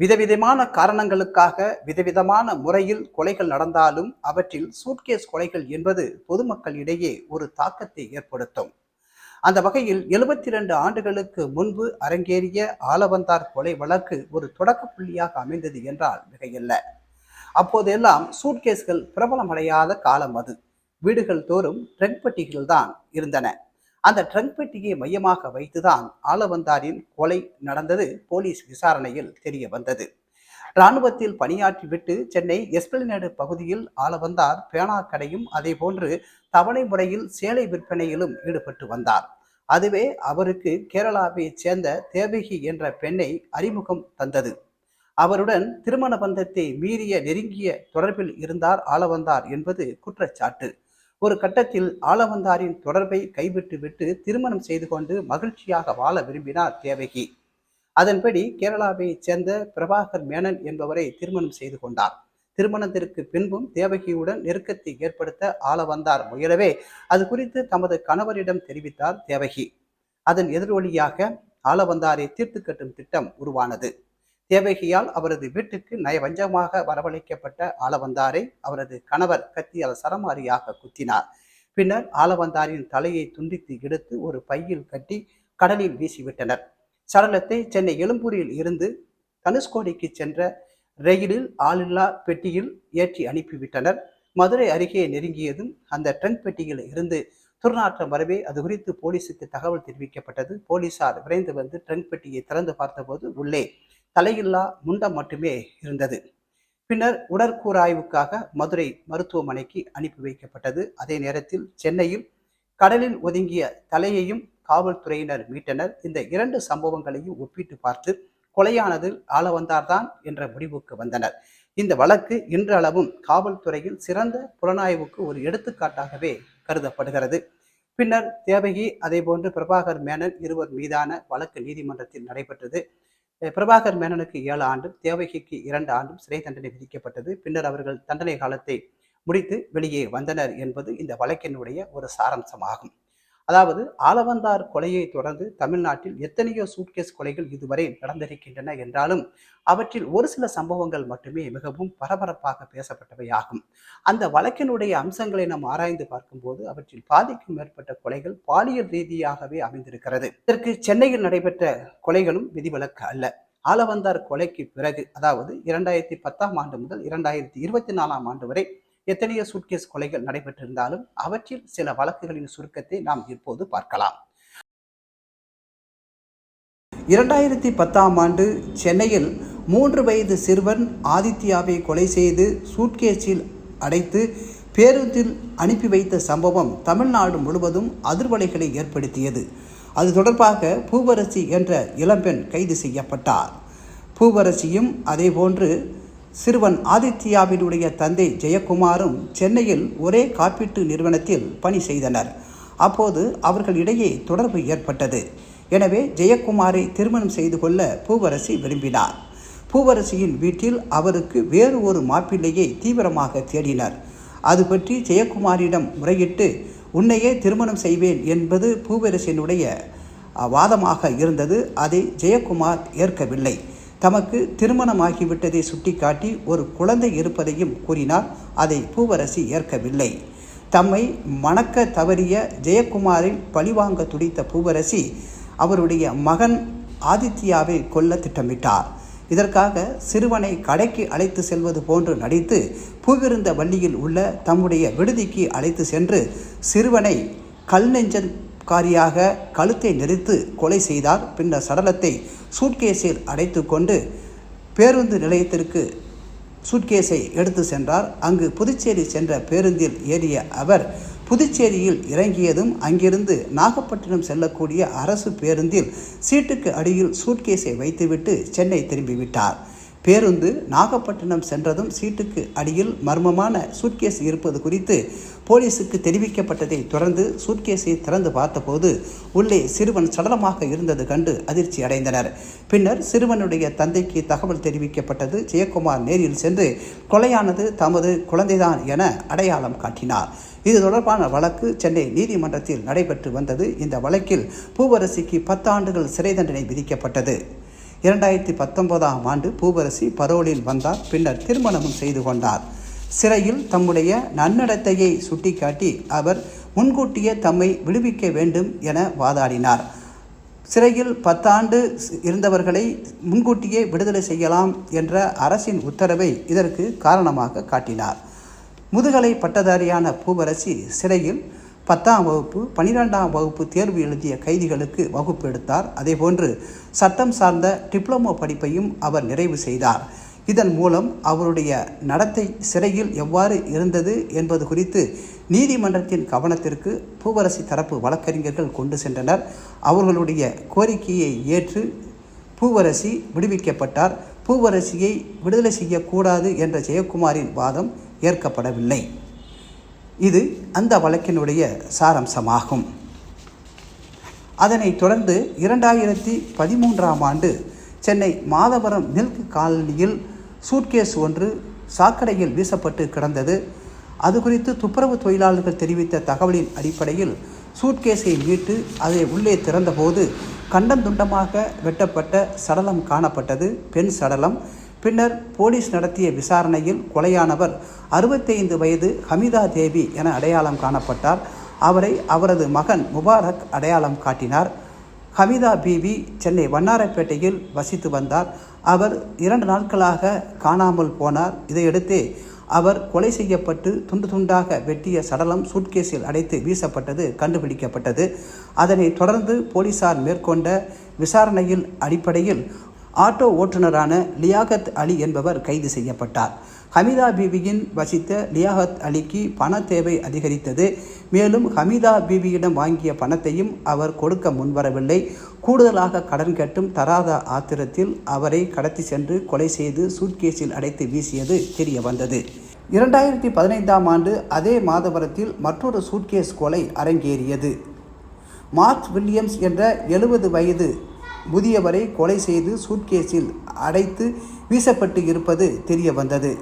விதவிதமான காரணங்களுக்காக விதவிதமான முறையில் கொலைகள் நடந்தாலும் அவற்றில் சூட்கேஸ் கொலைகள் என்பது பொதுமக்களிடையே ஒரு தாக்கத்தை ஏற்படுத்தும். அந்த வகையில் எழுபத்தி ரெண்டு ஆண்டுகளுக்கு முன்பு அரங்கேறிய ஆலவந்தார் கொலை வழக்கு ஒரு தொடக்க புள்ளியாக அமைந்தது என்றால் மிகையல்ல. அப்போதெல்லாம் சூட்கேஸ்கள் பிரபலமடையாத காலம் அது. வீடுகள் தோறும் ட்ரெண்ட் பெட்டிகள் தான் இருந்தன. அந்த ட்ரங்க் பெட்டியை மையமாக வைத்துதான் ஆலவந்தாரின் கொலை நடந்தது போலீஸ் விசாரணையில் தெரிய வந்தது. இராணுவத்தில் பணியாற்றிவிட்டு சென்னை எஸ்பிளனேடு பகுதியில் ஆலவந்தார் பேனா கடையும் அதே போன்று தவணை முறையில் சேலை விற்பனையிலும் ஈடுபட்டு வந்தார். அதுவே அவருக்கு கேரளாவைச் சேர்ந்த தேவகி என்ற பெண்ணை அறிமுகம் தந்தது. அவருடன் திருமண பந்தத்தை மீறிய நெருங்கிய தொடர்பில் இருந்தார் ஆளவந்தார் என்பது குற்றச்சாட்டு. ஒரு கட்டத்தில் ஆளவந்தாரின் தொடர்பை கைவிட்டு விட்டு திருமணம் செய்து கொண்டு மகிழ்ச்சியாக வாழ விரும்பினார் தேவகி. அதன்படி கேரளாவைச் சேர்ந்த பிரபாகர் மேனன் என்பவரை திருமணம் செய்து கொண்டார். திருமணத்திற்கு பின்பும் தேவகியுடன் நெருக்கத்தை ஏற்படுத்த ஆளவந்தார் முயலவே அது குறித்து தமது கணவரிடம் தெரிவித்தார் தேவகி. அதன் எதிரொலியாக ஆளவந்தாரை தீர்த்து கட்டும் திட்டம் உருவானது. தேவகியால் அவரது வீட்டுக்கு நயவஞ்சமாக வரவழைக்கப்பட்ட ஆளவந்தாரை அவரது கணவர் கத்தியால் சரமாரியாக குத்தினார். பின்னர் ஆளவந்தாரின் தலையை துண்டித்து எடுத்து ஒரு பையில் கட்டி கடலில் வீசிவிட்டனர். சடலத்தை சென்னை எழும்பூரில் இருந்து தனுஷ்கோடிக்கு சென்ற ரயிலில் ஆளில்லா பெட்டியில் ஏற்றி அனுப்பிவிட்டனர். மதுரை அருகே நெருங்கியதும் அந்த ட்ரங்க் பெட்டியில் இருந்து துர்நாற்றம் வரவே அது குறித்து போலீசுக்கு தகவல் தெரிவிக்கப்பட்டது. போலீசார் விரைந்து வந்து ட்ரங்க் பெட்டியை திறந்து பார்த்தபோது உள்ளே தலையில்லா முண்டம் மட்டுமே இருந்தது. பின்னர் உடற்கூறாய்வுக்காக மதுரை மருத்துவமனைக்கு அனுப்பி வைக்கப்பட்டது. அதே நேரத்தில் சென்னையில் கடலில் ஒதுங்கிய தலையையும் காவல்துறையினர் மீட்டனர். இந்த இரண்டு சம்பவங்களையும் ஒப்பிட்டு பார்த்து கொலையானது ஆளவந்தார்தான் என்ற முடிவுக்கு வந்தனர். இந்த வழக்கு இன்றளவும் காவல்துறையில் சிறந்த புலனாய்வுக்கு ஒரு எடுத்துக்காட்டாகவே கருதப்படுகிறது. பின்னர் தேவகி அதேபோன்று பிரபாகர் மேனன் இருவர் மீதான வழக்கு நீதிமன்றத்தில் நடைபெற்றது. பிரபாகர் மேனனுக்கு ஏழு ஆண்டும் தேவகிக்கு இரண்டு ஆண்டும் சிறை தண்டனை விதிக்கப்பட்டது. பின்னர் அவர்கள் தண்டனை காலத்தை முடித்து வெளியே வந்தனர் என்பது இந்த வழக்கினுடைய ஒரு சாராம்சமாகும். அதாவது ஆலவந்தார் கொலையை தொடர்ந்து தமிழ்நாட்டில் எத்தனையோ சூட்கேஸ் கொலைகள் இதுவரை நடந்திருக்கின்றன என்றாலும் அவற்றில் ஒரு சில சம்பவங்கள் மட்டுமே மிகவும் பரபரப்பாக பேசப்பட்டவை ஆகும் அந்த வழக்கினுடைய அம்சங்களை நாம் ஆராய்ந்து பார்க்கும்போது அவற்றில் பாதிக்கும் மேற்பட்ட கொலைகள் பாலியல் ரீதியாகவே அமைந்திருக்கிறது. இதற்கு சென்னையில் நடைபெற்ற கொலைகளும் விதிவிலக்கு அல்ல. ஆலவந்தார் கொலைக்கு பிறகு அதாவது இரண்டாயிரத்தி பத்தாம் ஆண்டு முதல் இரண்டாயிரத்தி இருபத்தி நாலாம் ஆண்டு வரை எத்தனையோ சூட்கேஸ் கொலைகள் நடைபெற்றிருந்தாலும் அவற்றில் சில வழக்குகளின் சுருக்கத்தை நாம் இப்போது பார்க்கலாம். இரண்டாயிரத்தி பத்தாம் ஆண்டு சென்னையில் மூன்று வயது சிறுவன் ஆதித்யாவை கொலை செய்து சூட்கேஸில் அடைத்து பேருந்தில் அனுப்பி வைத்த சம்பவம் தமிழ்நாடு முழுவதும் அதிர்வலைகளை ஏற்படுத்தியது. அது தொடர்பாக பூவரசி என்ற இளம்பெண் கைது செய்யப்பட்டார். பூவரசியும் அதேபோன்று சிறுவன் ஆதித்யாவினுடைய தந்தை ஜெயக்குமாரும் சென்னையில் ஒரே காப்பீட்டு நிறுவனத்தில் பணி செய்தனர். அப்போது அவர்களிடையே தொடர்பு ஏற்பட்டது. எனவே ஜெயக்குமாரை திருமணம் செய்து கொள்ள பூவரசி விரும்பினார். பூவரசியின் வீட்டில் அவருக்கு வேறு ஒரு மாப்பிள்ளையை தீவிரமாக தேடினர். அது பற்றி ஜெயக்குமாரிடம் முறையிட்டு உன்னையே திருமணம் செய்வேன் என்பது பூவரசியினுடைய வாதமாக இருந்தது. அதை ஜெயக்குமார் ஏற்கவில்லை. தமக்கு திருமணமாகிவிட்டதை சுட்டிக்காட்டி ஒரு குழந்தை இருப்பதையும் கூறினார். அதை பூவரசி ஏற்கவில்லை. தம்மை மணக்க தவறிய ஜெயக்குமாரில் பழிவாங்க துடித்த பூவரசி அவருடைய மகன் ஆதித்யாவை கொல்ல திட்டமிட்டார். இதற்காக சிறுவனை கடைக்கு அழைத்து செல்வது போன்று நடித்து பூவிருந்த வள்ளியில் உள்ள தம்முடைய விடுதிக்கு அழைத்து சென்று சிறுவனை கல் நெஞ்சன்காரியாக கழுத்தை நெரித்து கொலை செய்தார். பின்னர் சடலத்தை சூட்கேஸில் அடைத்து கொண்டு பேருந்து நிலையத்திற்கு சூட்கேஸை எடுத்து சென்றார். அங்கு புதுச்சேரி சென்ற பேருந்தில் ஏறிய அவர் புதுச்சேரியில் இறங்கியதும் அங்கிருந்து நாகப்பட்டினம் செல்லக்கூடிய அரசு பேருந்தில் சீட்டுக்கு அடியில் சூட்கேஸை வைத்துவிட்டு சென்னை திரும்பிவிட்டார். பேருந்து நாகப்பட்டினம் சென்றதும் சீட்டுக்கு அடியில் மர்மமான சூட்கேஸ் இருப்பது குறித்து போலீசுக்கு தெரிவிக்கப்பட்டதை தொடர்ந்து சூட்கேஸை திறந்து பார்த்தபோது உள்ளே சிறுவன் சடலமாக இருந்தது கண்டு அதிர்ச்சி அடைந்தனர். பின்னர் சிறுவனுடைய தந்தைக்கு தகவல் தெரிவிக்கப்பட்டது. ஜெயக்குமார் நேரில் சென்று கொலையானது தமது குழந்தைதான் என அடையாளம் காட்டினார். இது தொடர்பான வழக்கு சென்னை நீதிமன்றத்தில் நடைபெற்று வந்தது. இந்த வழக்கில் பூவரசிக்கு பத்தாண்டுகள் சிறை தண்டனை விதிக்கப்பட்டது. இரண்டாயிரத்தி பத்தொன்பதாம் ஆண்டு பூவரசி பரோலில் வந்தார். பின்னர் திருமணமும் செய்து கொண்டார். சிறையில் தம்முடைய நன்னடத்தையை சுட்டிக்காட்டி அவர் முன்கூட்டியே தம்மை விடுவிக்க வேண்டும் என வாதாடினார். சிறையில் பத்தாண்டு இருந்தவர்களை முன்கூட்டியே விடுதலை செய்யலாம் என்ற அரசின் உத்தரவை இதற்கு காரணமாக காட்டினார். முதுகலை பட்டதாரியான பூவரசி சிறையில் பத்தாம் வகுப்பு பனிரெண்டாம் வகுப்பு தேர்வு எழுதிய கைதிகளுக்கு வகுப்பு எடுத்தார். அதேபோன்று சட்டம் சார்ந்த டிப்ளமோ படிப்பையும் அவர் நிறைவு செய்தார். இதன் மூலம் அவருடைய நடத்தை சிறையில் எவ்வாறு இருந்தது என்பது குறித்து நீதிமன்றத்தின் கவனத்திற்கு பூவரசி தரப்பு வழக்கறிஞர்கள் கொண்டு சென்றனர். அவர்களுடைய கோரிக்கையை ஏற்று பூவரசி விடுவிக்கப்பட்டார். பூவரசியை விடுதலை செய்யக்கூடாது என்ற ஜெயக்குமாரின் வாதம் ஏற்கப்படவில்லை. இது அந்த வழக்கினுடைய சாரம்சமாகும். அதனைத் தொடர்ந்து இரண்டாயிரத்தி பதிமூன்றாம் ஆண்டு சென்னை மாதவரம் மில்க் காலனியில் சூட்கேஸ் ஒன்று சாக்கடையில் வீசப்பட்டு கிடந்தது. அது குறித்து துப்புரவு தொழிலாளர்கள் தெரிவித்த தகவலின் அடிப்படையில் சூட்கேஸை மீட்டு அதை உள்ளே திறந்தபோது கண்டந்துண்டமாக வெட்டப்பட்ட சடலம் காணப்பட்டது. பெண் சடலம் பின்னர் போலீஸ் நடத்திய விசாரணையில் கொலையானவர் அறுபத்தைந்து வயது ஹமிதா தேவி என அடையாளம் காணப்பட்டார். அவரை அவரது மகன் முபாரக் அடையாளம் காட்டினார். ஹமிதா பிபி சென்னை வண்ணாரப்பேட்டையில் வசித்து வந்தார். அவர் இரண்டு நாட்களாக காணாமல் போனார். இதையடுத்தே அவர் கொலை செய்யப்பட்டு துண்டு துண்டாக வெட்டிய சடலம் சூட்கேஸில் அடைத்து வீசப்பட்டது கண்டுபிடிக்கப்பட்டது. அதனைத் தொடர்ந்து போலீசார் மேற்கொண்ட விசாரணையில் அடிப்படையில் ஆட்டோ ஓட்டுநரான லியாகத் அலி என்பவர் கைது செய்யப்பட்டார். ஹமிதா பீபியின் வசித்த லியாகத் அலிக்கு பண தேவை அதிகரித்தது. மேலும் ஹமிதா பீவியிடம் வாங்கிய பணத்தையும் அவர் கொடுக்க முன்வரவில்லை. கூடுதலாக கடன் கேட்டும் தராத ஆத்திரத்தில் அவரை கடத்தி சென்று கொலை செய்து சூட்கேஸில் அடைத்து வீசியது தெரிய வந்தது இரண்டாயிரத்தி பதினைந்தாம் ஆண்டு அதே மாதவரத்தில் மற்றொரு சூட்கேஸ் கொலை அரங்கேறியது. மார்க் வில்லியம்ஸ் என்ற எழுபது வயது முதியவரை கொலை செய்து சூட்கேஸில் அடைத்து வீசப்பட்டு இருப்பது தெரிய வந்தது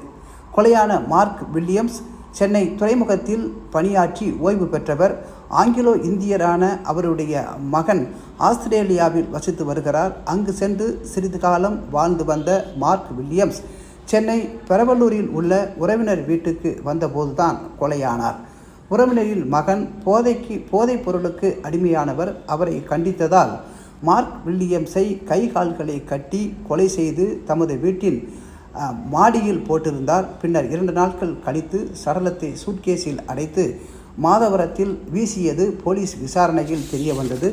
கொலையான மார்க் வில்லியம்ஸ் சென்னை துறைமுகத்தில் பணியாற்றி ஓய்வு பெற்றவர் ஆங்கிலோ இந்தியரான அவருடைய மகன் ஆஸ்திரேலியாவில் வசித்து வருகிறார். அங்கு சென்று சிறிது காலம் வாழ்ந்து வந்த மார்க் வில்லியம்ஸ் சென்னை பெரவலூரில் உள்ள உறவினர் வீட்டுக்கு வந்தபோதுதான் கொலையானார். உறவினரின் மகன் போதைக்கு போதைப் பொருளுக்கு அடிமையானவர். அவரை கண்டித்ததால் மார்க் வில்லியம்ஸை கை கால்களை கட்டி கொலை செய்து தமது வீட்டின் மாடியில் போட்டிருந்தார். பின்னர் இரண்டு நாட்கள் கழித்து சடலத்தை சூட்கேஸில் அடைத்து மாதவரத்தில் வீசியது போலீஸ் விசாரணையில் தெரிய வந்தது.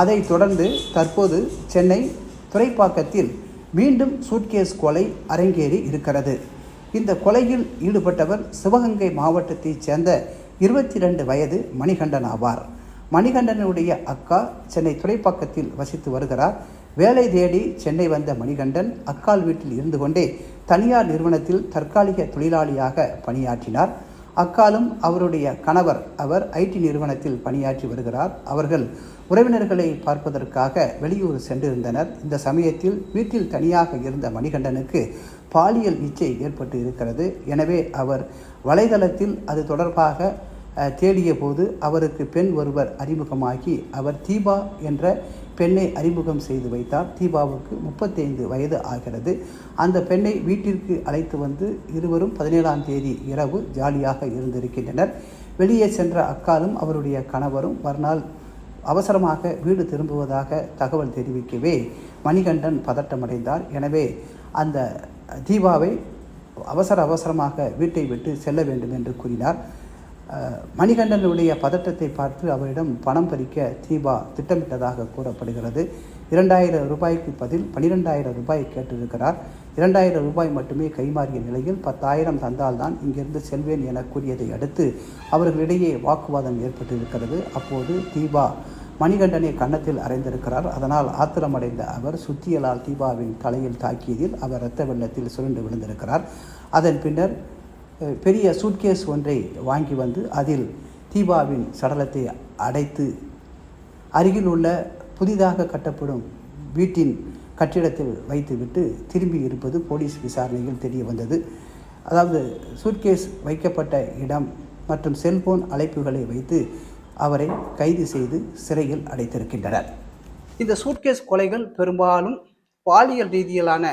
அதைத் தொடர்ந்து தற்போது சென்னை துறைப்பாக்கத்தில் மீண்டும் சூட்கேஸ் கொலை அரங்கேறி இருக்கிறது. இந்த கொலையில் ஈடுபட்டவர் சிவகங்கை மாவட்டத்தைச் சேர்ந்த இருபத்தி ரெண்டு வயது மணிகண்டன் ஆவார். மணிகண்டனுடைய அக்கா சென்னை துறைப்பாக்கத்தில் வசித்து வருகிறார். வேலை தேடி சென்னை வந்த மணிகண்டன் அக்கால் வீட்டில் இருந்து கொண்டே தனியார் நிறுவனத்தில் தற்காலிக தொழிலாளியாக பணியாற்றினார். அக்காலும் அவருடைய கணவர் அவர் ஐடி நிறுவனத்தில் பணியாற்றி வருகிறார். அவர்கள் உறவினர்களை பார்ப்பதற்காக வெளியூர் சென்றிருந்தனர். இந்த சமயத்தில் வீட்டில் தனியாக இருந்த மணிகண்டனுக்கு பாலியல் இச்சை ஏற்பட்டு இருக்கிறது. எனவே அவர் வலைதளத்தில் அது தொடர்பாக தேடிய போது அவருக்கு பெண் ஒருவர் அறிமுகமாகி அவர் தீபா என்ற பெண்ணை அறிமுகம் செய்து வைத்தார். தீபாவுக்கு முப்பத்தைந்து வயது ஆகிறது. அந்த பெண்ணை வீட்டிற்கு அழைத்து வந்து இருவரும் பதினேழாம் தேதி இரவு ஜாலியாக இருந்திருக்கின்றனர். வெளியே சென்ற அக்காலும் அவருடைய கணவரும் மறுநாள் அவசரமாக வீடு திரும்புவதாக தகவல் தெரிவிக்கவே மணிகண்டன் பதட்டமடைந்தார். எனவே அந்த தீபாவை அவசர அவசரமாக வீட்டை விட்டு செல்ல வேண்டும் என்று கூறினார். மணிகண்டனுடைய பதட்டத்தை பார்த்து அவரிடம் பணம் பறிக்க தீபா திட்டமிட்டதாக கூறப்படுகிறது. இரண்டாயிரம் ரூபாய்க்கு பதில் பனிரெண்டாயிரம் ரூபாய் கேட்டிருக்கிறார். இரண்டாயிரம் ரூபாய் மட்டுமே கைமாறிய நிலையில் பத்தாயிரம் தந்தால்தான் இங்கிருந்து செல்வேன் என கூறியதை அடுத்து அவர்களிடையே வாக்குவாதம் ஏற்பட்டிருக்கிறது. அப்போது தீபா மணிகண்டனை கன்னத்தில் அறைந்திருக்கிறார். அதனால் ஆத்திரமடைந்த அவர் சுத்தியலால் தீபாவின் தலையில் தாக்கியதில் அவர் இரத்த வெள்ளத்தில் சுருண்டு விழுந்திருக்கிறார். அதன் பின்னர் பெரிய சூட்கேஸ் ஒன்றை வாங்கி வந்து அதில் தீபாவின் சடலத்தை அடைத்து அருகில் உள்ள புதிதாக கட்டப்படும் வீட்டின் கட்டிடத்தில் வைத்துவிட்டு திரும்பி இருப்பது போலீஸ் விசாரணையில் தெரிய வந்தது. அதாவது சூட்கேஸ் வைக்கப்பட்ட இடம் மற்றும் செல்போன் அழைப்புகளை வைத்து அவரை கைது செய்து சிறையில் அடைத்திருக்கின்றனர். இந்த சூட்கேஸ் கொலைகள் பெரும்பாலும் பாலியல் ரீதியிலான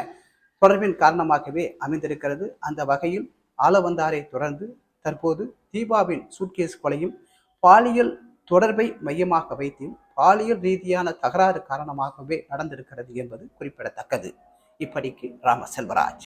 தொடர்பின் காரணமாகவே அமைந்திருக்கிறது. அந்த வகையில் ஆலவந்தாரை தொடர்ந்து தற்போது தீபாவின் சூட்கேஸ் கொலையும் பாலியல் தொடர்பை மையமாக வைத்தும் பாலியல் ரீதியான தகராறு காரணமாகவே நடந்திருக்கிறது என்பது குறிப்பிடத்தக்கது. இப்படிக்கு ராம செல்வராஜ்.